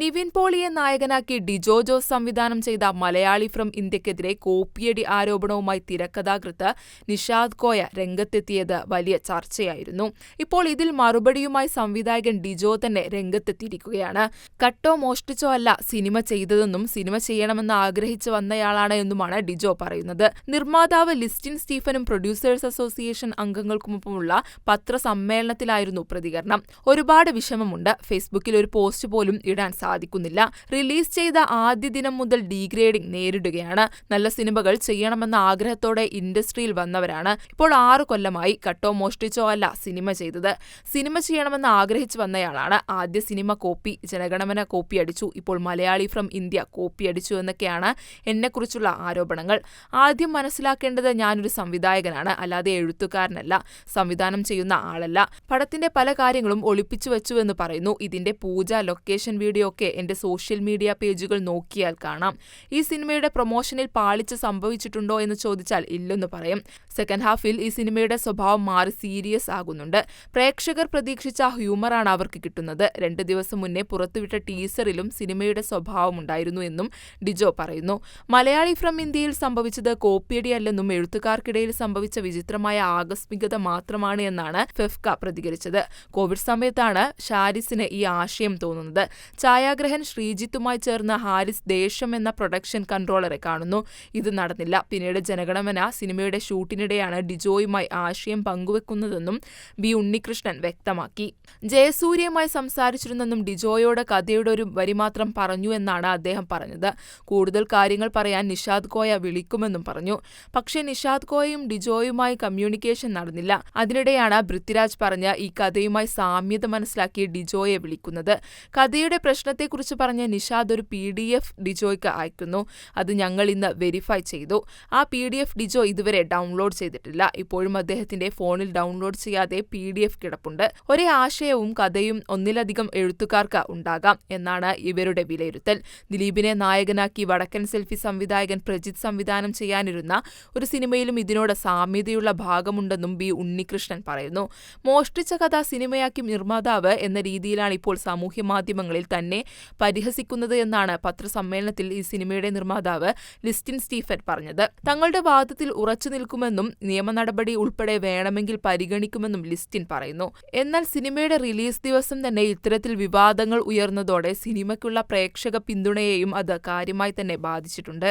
നിവിൻ പോളിയെ നായകനാക്കി ഡിജോ ജോസ് സംവിധാനം ചെയ്ത മലയാളി ഫ്രം ഇന്ത്യക്കെതിരെ കോപ്പിയടി ആരോപണവുമായി തിരക്കഥാകൃത്ത് നിഷാദ് കോയ രംഗത്തെത്തിയത് വലിയ ചർച്ചയായിരുന്നു. ഇപ്പോൾ ഇതിൽ മറുപടിയുമായി സംവിധായകൻ ഡിജോ തന്നെ രംഗത്തെത്തിയിരിക്കുകയാണ്. കട്ടോ മോഷ്ടിച്ചോ അല്ല സിനിമ ചെയ്തതെന്നും സിനിമ ചെയ്യണമെന്ന് ആഗ്രഹിച്ചു വന്നയാളാണ് എന്നുമാണ് ഡിജോ പറയുന്നത്. നിർമ്മാതാവ് ലിസ്റ്റിൻ സ്റ്റീഫനും പ്രൊഡ്യൂസേഴ്സ് അസോസിയേഷൻ അംഗങ്ങൾക്കുമൊപ്പമുള്ള പത്രസമ്മേളനത്തിലായിരുന്നു പ്രതികരണം. ഒരുപാട് വിഷമമുണ്ട്. ഫേസ്ബുക്കിൽ ഒരു പോസ്റ്റ് പോലും ഇടാൻ സാധിക്കുന്നില്ല. റിലീസ് ചെയ്ത ആദ്യ ദിനം മുതൽ ഡീഗ്രേഡിംഗ് നേരിടുകയാണ്. നല്ല സിനിമകൾ ചെയ്യണമെന്ന ആഗ്രഹത്തോടെ ഇൻഡസ്ട്രിയിൽ വന്നവരാണ് ഇപ്പോൾ ആറു കൊല്ലമായി കട്ടോ മോഷ്ടിച്ചോ അല്ല സിനിമ ചെയ്തത്. സിനിമ ചെയ്യണമെന്ന് ആഗ്രഹിച്ചു വന്നയാളാണ്. ആദ്യ സിനിമ കോപ്പി ജനഗണമന കോപ്പി അടിച്ചു. ഇപ്പോൾ മലയാളി ഫ്രം ഇന്ത്യ കോപ്പി അടിച്ചു എന്നൊക്കെയാണ് എന്നെക്കുറിച്ചുള്ള ആരോപണങ്ങൾ. ആദ്യം മനസ്സിലാക്കേണ്ടത് ഞാനൊരു സംവിധായകനാണ്. അല്ലാതെ എഴുത്തുകാരനല്ല. സംവിധാനം ചെയ്യുന്ന ആളല്ല. പടത്തിന്റെ പല കാര്യങ്ങളും ഒളിപ്പിച്ചു വെച്ചു എന്ന് പറയുന്നു. ഇതിന്റെ പൂജ ലൊക്കേഷൻ വീഡിയോ ഒക്കെ എന്റെ സോഷ്യൽ മീഡിയ പേജുകൾ നോക്കിയാൽ കാണാം. ഈ സിനിമയുടെ പ്രൊമോഷനിൽ പാളിച്ച സംഭവിച്ചിട്ടുണ്ടോ എന്ന് ചോദിച്ചാൽ ഇല്ലെന്ന് പറയും. സെക്കൻഡ് ഹാഫിൽ ഈ സിനിമയുടെ സ്വഭാവം മാറി സീരിയസ് ആകുന്നുണ്ട്. പ്രേക്ഷകർ പ്രതീക്ഷിച്ച ഹ്യൂമറാണ് അവർക്ക് കിട്ടുന്നത്. രണ്ട് ദിവസം മുന്നേ പുറത്തുവിട്ട ടീസറിലും സിനിമയുടെ സ്വഭാവമുണ്ടായിരുന്നു എന്നും ഡിജോ പറയുന്നു. മലയാളി ഫ്രം ഇന്ത്യയിൽ സംഭവിച്ചത് കോപ്പിയടിയല്ലെന്നും എഴുത്തുകാർക്കിടയിൽ സംഭവിച്ച വിചിത്രമായ ആകസ്മികത മാത്രമാണ് എന്നാണ് ഫെഫ്ക പ്രതികരിച്ചത്. കോവിഡ് സമയത്താണ് ഷാരിസിന് ഈ ആശയം തോന്നുന്നത്. ഛായാഗ്രഹൻ ശ്രീജിത്തുമായി ചേർന്ന ഹാരിസ് ദേശം എന്ന പ്രൊഡക്ഷൻ കൺട്രോളറെ കാണുന്നു. ഇത് നടന്നില്ല. പിന്നീട് ജനഗണമന സിനിമയുടെ ഷൂട്ടിനിടെയാണ് ഡിജോയുമായി ആശയം പങ്കുവെക്കുന്നതെന്നും ബി ഉണ്ണികൃഷ്ണൻ വ്യക്തമാക്കി. ജയസൂര്യയുമായി സംസാരിച്ചിരുന്നെന്നും ഡിജോയോട് കഥയുടെ ഒരു വരി മാത്രം പറഞ്ഞു എന്നാണ് അദ്ദേഹം പറഞ്ഞത്. കൂടുതൽ കാര്യങ്ങൾ പറയാൻ നിഷാദ് കോയ വിളിക്കുമെന്നും പറഞ്ഞു. പക്ഷേ നിഷാദ് കോയയും ഡിജോയുമായി കമ്മ്യൂണിക്കേഷൻ നടന്നില്ല. അതിനിടെയാണ് പൃഥ്വിരാജ് പറഞ്ഞ ഈ കഥയുമായി സാമ്യത മനസ്സിലാക്കി ഡിജോയെ വിളിക്കുന്നത്. കഥയുടെ പ്രശ്നത്തെക്കുറിച്ച് പറഞ്ഞ നിഷാദ് ഒരു പി ഡി എഫ് ഡിജോയ്ക്ക് അയക്കുന്നു. അത് ഞങ്ങൾ ഇന്ന് വെരിഫൈ ചെയ്തു. ആ പി ഡി എഫ് ഡിജോ ഇതുവരെ ഡൗൺലോഡ് ചെയ്തിട്ടില്ല. ഇപ്പോഴും അദ്ദേഹത്തിന്റെ ഫോണിൽ ഡൗൺലോഡ് ചെയ്യാതെ പി ഡി എഫ് കിടപ്പുണ്ട്. ഒരേ ആശയവും കഥയും ഒന്നിലധികം എഴുത്തുകാർക്ക് ഉണ്ടാകാം എന്നാണ് ഇവരുടെ വിലയിരുത്തൽ. ദിലീപിനെ നായകനാക്കി വടക്കൻ സെൽഫി സംവിധായകൻ പ്രജിത് സംവിധാനം ചെയ്യാനിരുന്ന ഒരു സിനിമയിലും ഇതിനോട് സാമ്യതയുള്ള ഭാഗമുണ്ടെന്നും ബി ഉണ്ണികൃഷ്ണൻ പറയുന്നു. മോഷ്ടിച്ച കഥ സിനിമയാക്കി നിർമ്മാതാവ് എന്ന രീതിയിലാണ് ഇപ്പോൾ സാമൂഹ്യ മാധ്യമങ്ങളിൽ തന്നെ പരിഹസിക്കുന്നത് എന്നാണ് പത്രസമ്മേളനത്തിൽ ഈ സിനിമയുടെ നിർമ്മാതാവ് ലിസ്റ്റിൻ സ്റ്റീഫൻ പറഞ്ഞത്. തങ്ങളുടെ വാദത്തിൽ ഉറച്ചു നിൽക്കുമെന്നും നിയമ നടപടി ഉൾപ്പെടെ വേണമെങ്കിൽ പരിഗണിക്കുമെന്നും ലിസ്റ്റിൻ പറയുന്നു. എന്നാൽ സിനിമയുടെ റിലീസ് ദിവസം തന്നെ ഇത്തരത്തിൽ വിവാദങ്ങൾ ഉയർന്നതോടെ സിനിമയ്ക്കുള്ള പ്രേക്ഷക പിന്തുണയെയും അത് കാര്യമായി തന്നെ ബാധിച്ചിട്ടുണ്ട്.